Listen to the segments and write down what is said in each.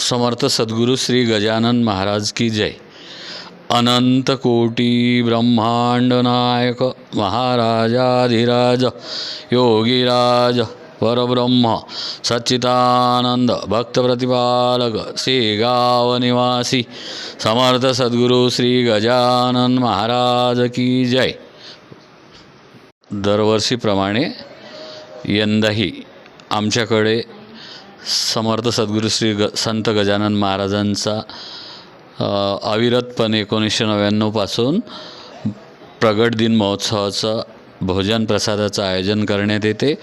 समर्थ सद्गुरू श्री गजानन महाराज की जय। अनंत कोटी ब्रह्मांड नायक महाराजाधिराज योगीराज परब्रह्म सच्चिदानंद भक्तप्रतिपालक शेगाव निवासी समर्थ सद्गुरू श्री गजानन महाराज की जय। दरवर्षीप्रमाणे यंदाही आमच्याकडे समर्थ सद्गुरू श्री ग संत गजानन महाराजांचा अविरतपणे एकोणीसशे नव्याण्णवपासून प्रगट दिन महोत्सवाचं भोजन प्रसादाचं आयोजन करण्यात येते.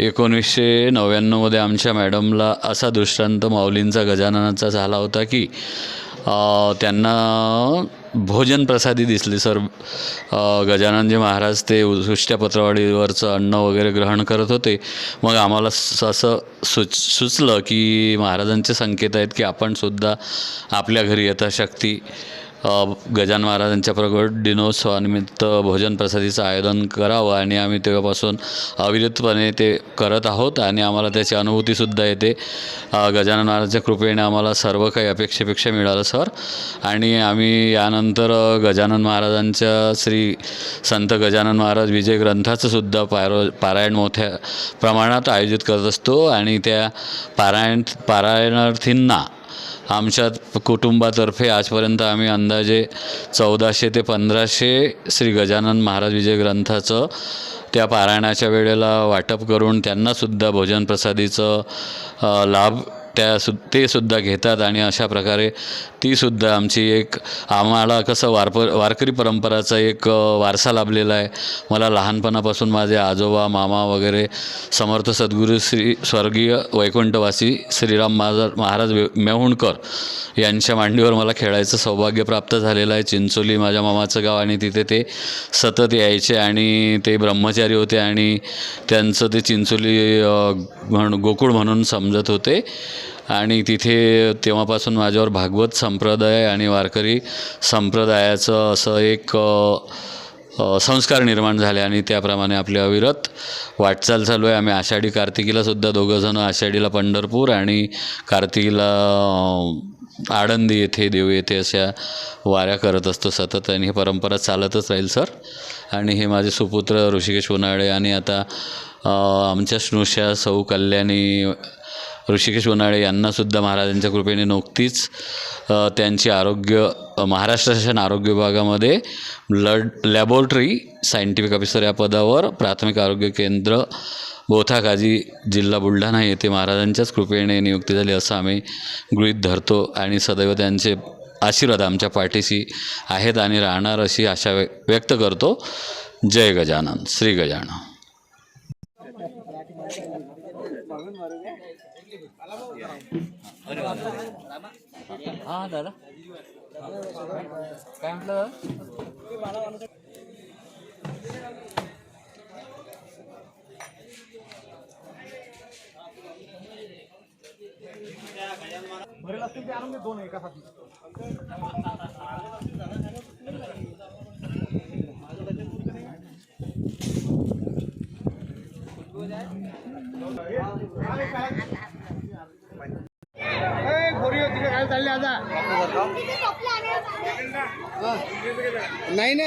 एकोणीसशे नव्याण्णवमध्ये आमच्या मॅडमला असा दृष्टांत माऊलींचा गजाननाचा झाला होता की त्यांना भोजन प्रसादी दिसली सर. गजाननजी महाराज ते उशिष्ट्या पत्रवाडीवरचं अन्न वगैरे ग्रहण करत होते. मग आम्हाला असं सुच सुचलं की महाराजांचे संकेत आहेत की आपण सुद्धा आपल्या घरी यथाशक्ती गजान महाराजांच्या प्रगट दिनोत्सवानिमित्त भोजन प्रसादीचं आयोजन करावं आणि आम्ही तेव्हापासून अविरतपणे ते करत आहोत आणि आम्हाला त्याची अनुभूतीसुद्धा येते. गजानन महाराजांच्या कृपेने आम्हाला सर्व काही अपेक्षेपेक्षा मिळालं सर. आणि आम्ही यानंतर गजानन महाराजांच्या श्री संत गजानन महाराज विजय ग्रंथाचं सुद्धा पारो पारायण मोठ्या प्रमाणात आयोजित करत असतो आणि त्या पारायण पारायणार्थींना आमच्या कुटुंबातर्फे आजपर्यंत आम्ही अंदाजे चौदाशे ते पंधराशे श्री गजानन महाराज विजय ग्रंथाचं त्या पारायणाच्या वेळेला वाटप करून त्यांनासुद्धा भोजन प्रसादीचं लाभ त्या सु ते सुद्धा घेतात आणि अशा प्रकारे तीसुद्धा आमची एक आम्हाला कसं वारप वारकरी परंपराचा एक वारसा लाभलेला आहे. मला लहानपणापासून माझे आजोबा मामा वगैरे समर्थ सद्गुरू श्री स्वर्गीय वैकुंठवासी श्रीराम महाराज महाराज वे- मेहुणकर यांच्या मांडीवर मला खेळायचं सौभाग्य प्राप्त झालेलं आहे. चिंचोली माझ्या मामाचं गाव आणि तिथे ते सतत यायचे आणि ते ब्रह्मचारी होते आणि त्यांचं ते चिंचोली म्हण गोकुळ म्हणून समजत होते. आणि तिथे तेव्हापासून माझ्यावर भागवत संप्रदाय आणि वारकरी संप्रदायाचं असं एक संस्कार निर्माण झाले आणि त्याप्रमाणे आपली अविरत वाटचाल चालू आहे. आम्ही आषाढी कार्तिकीला सुद्धा दोघंजणं आषाढीला पंढरपूर आणि कार्तिकीला आळंदी येथे देऊ येथे अशा वाऱ्या करत असतो सतत आणि ही परंपरा चालतच राहील सर. आणि हे माझे सुपुत्र ऋषिकेश उन्हाळे आणि आता आमच्या स्नुषा सौ कल्याणी ऋषिकेश उन्हाळे यांनासुद्धा महाराजांच्या कृपेने नुकतीच त्यांची आरोग्य महाराष्ट्र शासन आरोग्य विभागामध्ये ब्लड लॅबोरेटरी सायंटिफिक ऑफिसर या पदावर प्राथमिक आरोग्य केंद्र बोथाकाजी जिल्हा बुलढाणा येथे महाराजांच्याच कृपेने नियुक्ती झाली असं आम्ही गृहीत धरतो आणि सदैव त्यांचे आशीर्वाद आमच्या पाठीशी आहेत आणि राहणार अशी आशा व्य व्यक्त करतो. जय गजानन श्री गजानन. हा दादा. काय म्हटलं नाही ना इकडे राहिलं एक टोपलं अंदर चालले आता. नाही ना